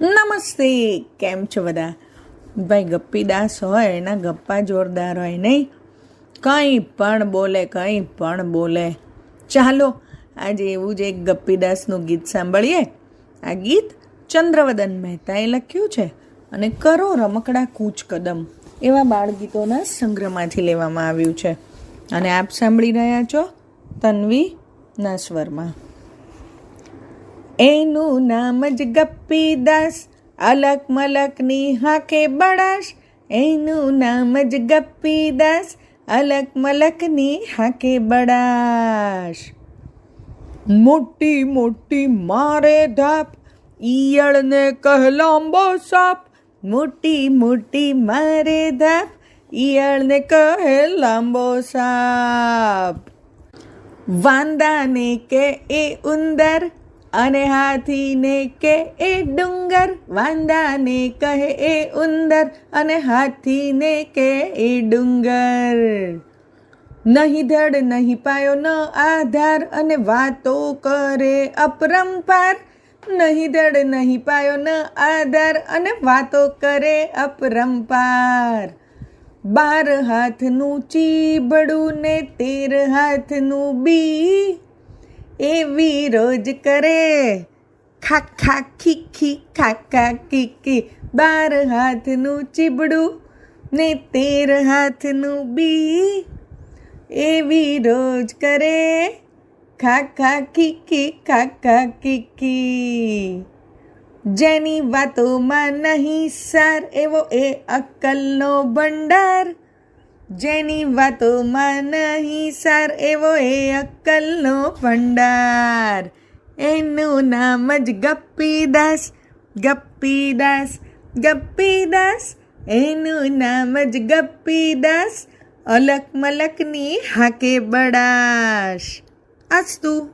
નમસ્તે, કેમ છો બધા? ભાઈ ગપ્પી દાસ હોય એના ગપ્પા જોરદાર હોય નહીં? કંઈ પણ બોલે, કંઈ પણ બોલે. ચાલો, આજે એવું જ એક ગપ્પી દાસનું ગીત સાંભળીએ. આ ગીત ચંદ્રવદન મહેતાએ લખ્યું છે અને કરો રમકડા કૂચ કદમ. એવા બાળગીતોના સંગ્રહમાંથી લેવામાં આવ્યું છે. અને આપ સાંભળી રહ્યા છો તન્વી ના સ્વરમાં. એનું નામ જ ગપ્પી દાસ અલક મલકની હાકે બળાશ. એનું નામ જ ગપ્પી દાસ અલક મલકની હાકે બળાશ. મોટી મોટી મારે ધાપ. ઈયળને કહ લાંબો સાપ. મોટી મોટી મારે ધાપ. ઈયળને કહે લાંબો સાપ. વાંદાને કે એ ઉંદર. અને હાથીને કે એ ડુંગર, વાંદાને કહે એ ઉંદર અને હાથીને કે એ ડુંગર. નહીં ધડ, નહીં પાયો, ન આધાર અને વાતો કરે અપરંપાર. નહીં ધડ, નહીં પાયો, ન આધાર અને વાતો કરે અપરંપાર. બાર હાથનું ચીબડું ને તેર હાથનું બી. એવી રોજ કરે. ખા ખા ખી ખી ખા ખા. કી કી બાર હાથનું ચીબડું ને તેર હાથનું બી. એવી રોજ કરે. ખા ખા ખી ખી ખા ખા. કી કી જેની વાતોમાં નહીં સાર, એવો એ અક્કલનો ભંડાર. જેની વાતોમાં નહીં સાર, એવો એ અક્કલનો ભંડાર. એનું નામ જ ગપ્પીદાસ ગપ્પીદાસ ગપ્પી દાસ ગપ્પી દાસ એનું નામ જ ગપ્પીદાસ અલક મલકની હાકે બડાશ અસ્તુ